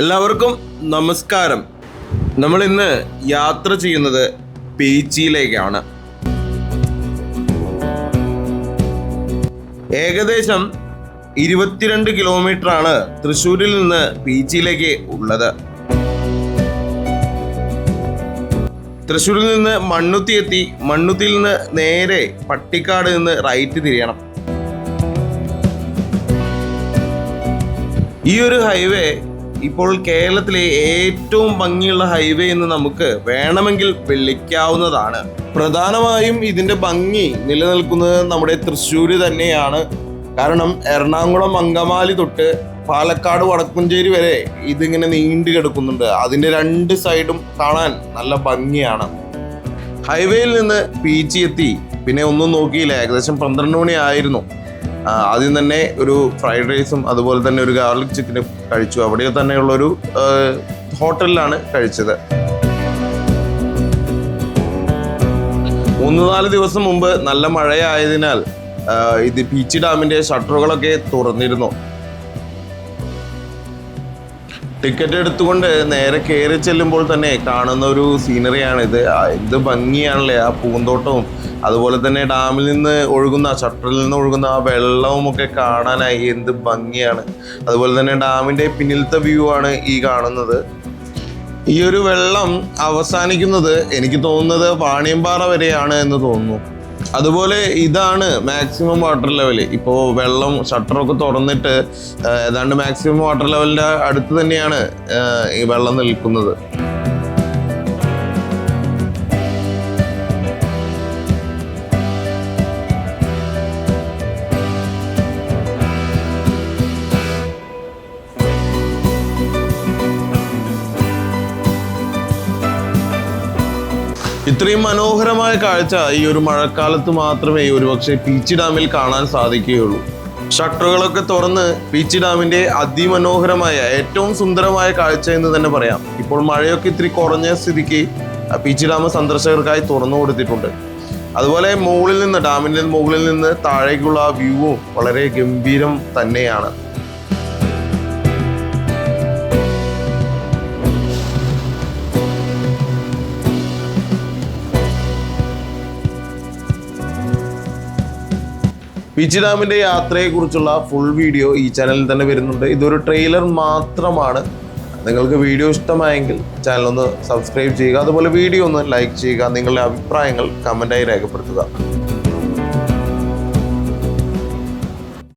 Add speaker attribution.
Speaker 1: എല്ലാവർക്കും നമസ്കാരം. നമ്മൾ ഇന്ന് യാത്ര ചെയ്യുന്നത് പീച്ചിയിലേക്കാണ് ഏകദേശം ഇരുപത്തിരണ്ട് കിലോമീറ്റർ ആണ് തൃശ്ശൂരിൽ നിന്ന് പീച്ചിയിലേക്ക് ഉള്ളത്. തൃശ്ശൂരിൽ നിന്ന് മണ്ണുത്തി എത്തി മണ്ണുത്തിയിൽ നിന്ന് നേരെ പട്ടിക്കാട് നിന്ന് റൈറ്റ് തിരിയണം. ഈ ഒരു ഹൈവേ ഇപ്പോൾ കേരളത്തിലെ ഏറ്റവും ഭംഗിയുള്ള ഹൈവേ എന്ന് നമുക്ക് വേണമെങ്കിൽ വിളിക്കാവുന്നതാണ്. പ്രധാനമായും ഇതിന്റെ ഭംഗി നിലനിൽക്കുന്നത് നമ്മുടെ തൃശ്ശൂര് തന്നെയാണ്. കാരണം എറണാകുളം അങ്കമാലി തൊട്ട് പാലക്കാട് വടക്കുംചേരി വരെ ഇതിങ്ങനെ നീണ്ടു കിടക്കുന്നുണ്ട്. അതിന്റെ രണ്ട് സൈഡും കാണാൻ നല്ല ഭംഗിയാണ്. ഹൈവേയിൽ നിന്ന് പീച്ചി എത്തി. പിന്നെ ഒന്നും നോക്കിയില്ല. ഏകദേശം പന്ത്രണ്ട് മണി ആയിരുന്നു. ആദ്യം തന്നെ ഒരു ഫ്രൈഡ് റൈസും അതുപോലെ തന്നെ ഒരു ഗാർലിക് ചിക്കനും കഴിച്ചു. അവിടെ തന്നെയുള്ളൊരു ഹോട്ടലിലാണ് കഴിച്ചത്. മൂന്ന് നാല് ദിവസം മുമ്പ് നല്ല മഴയായതിനാൽ ഇത് പീച്ചി ഡാമിന്റെ ഷട്ടറുകളൊക്കെ തുറന്നിരുന്നു. ടിക്കറ്റ് എടുത്തുകൊണ്ട് നേരെ കയറി ചെല്ലുമ്പോൾ തന്നെ കാണുന്ന ഒരു സീനറിയാണ് ഇത് എന്ത് ഭംഗിയാണല്ലേ ആ പൂന്തോട്ടവും. അതുപോലെ തന്നെ ഡാമിൽ നിന്ന് ഒഴുകുന്ന ഷട്ടറിൽ നിന്ന് ഒഴുകുന്ന ആ വെള്ളവും ഒക്കെ കാണാനായി എന്ത് ഭംഗിയാണ്. അതുപോലെ തന്നെ ഡാമിന്റെ പിന്നിലത്തെ വ്യൂ ആണ് ഈ കാണുന്നത്. ഈ ഒരു വെള്ളം അവസാനിക്കുന്നത് എനിക്ക് തോന്നുന്നത് വാണിയമ്പാറ വരെയാണ് എന്ന് തോന്നുന്നു. അതുപോലെ ഇതാണ് മാക്സിമം വാട്ടർ ലെവൽ ഇപ്പോൾ വെള്ളം ഷട്ടറൊക്കെ തുറന്നിട്ട് ഏതാണ്ട് മാക്സിമം വാട്ടർ ലെവലിന്റെ അടുത്ത് തന്നെയാണ് ഈ വെള്ളം നിൽക്കുന്നത്. ഇത്രയും മനോഹരമായ കാഴ്ച ഈ ഒരു മഴക്കാലത്ത് മാത്രമേ ഒരുപക്ഷെ പീച്ചി ഡാമിൽ കാണാൻ സാധിക്കുകയുള്ളൂ. ഷട്ടറുകളൊക്കെ തുറന്ന് പീച്ചി ഡാമിന്റെ അതിമനോഹരമായ ഏറ്റവും സുന്ദരമായ കാഴ്ച എന്ന് തന്നെ പറയാം. ഇപ്പോൾ മഴയൊക്കെ ഇത്തിരി കുറഞ്ഞ സ്ഥിതിക്ക് പീച്ചി ഡാം സന്ദർശകർക്കായി തുറന്നു കൊടുത്തിട്ടുണ്ട്. അതുപോലെ മുകളിൽ നിന്ന് ഡാമിന്റെ മുകളിൽ നിന്ന് താഴേക്കുള്ള ആ വ്യൂവും വളരെ ഗംഭീരം തന്നെയാണ്. പീച്ചി ഡാമിന്റെ യാത്രയെക്കുറിച്ചുള്ള ഫുൾ വീഡിയോ ഈ ചാനലിൽ തന്നെ വരുന്നുണ്ട്. ഇതൊരു ട്രെയിലർ മാത്രമാണ്. നിങ്ങൾക്ക് വീഡിയോ ഇഷ്ടമായെങ്കിൽ ചാനൽ ഒന്ന് സബ്സ്ക്രൈബ് ചെയ്യുക. അതുപോലെ വീഡിയോ ഒന്ന് ലൈക്ക് ചെയ്യുക. നിങ്ങളുടെ അഭിപ്രായങ്ങൾ കമന്റായി രേഖപ്പെടുത്തുക.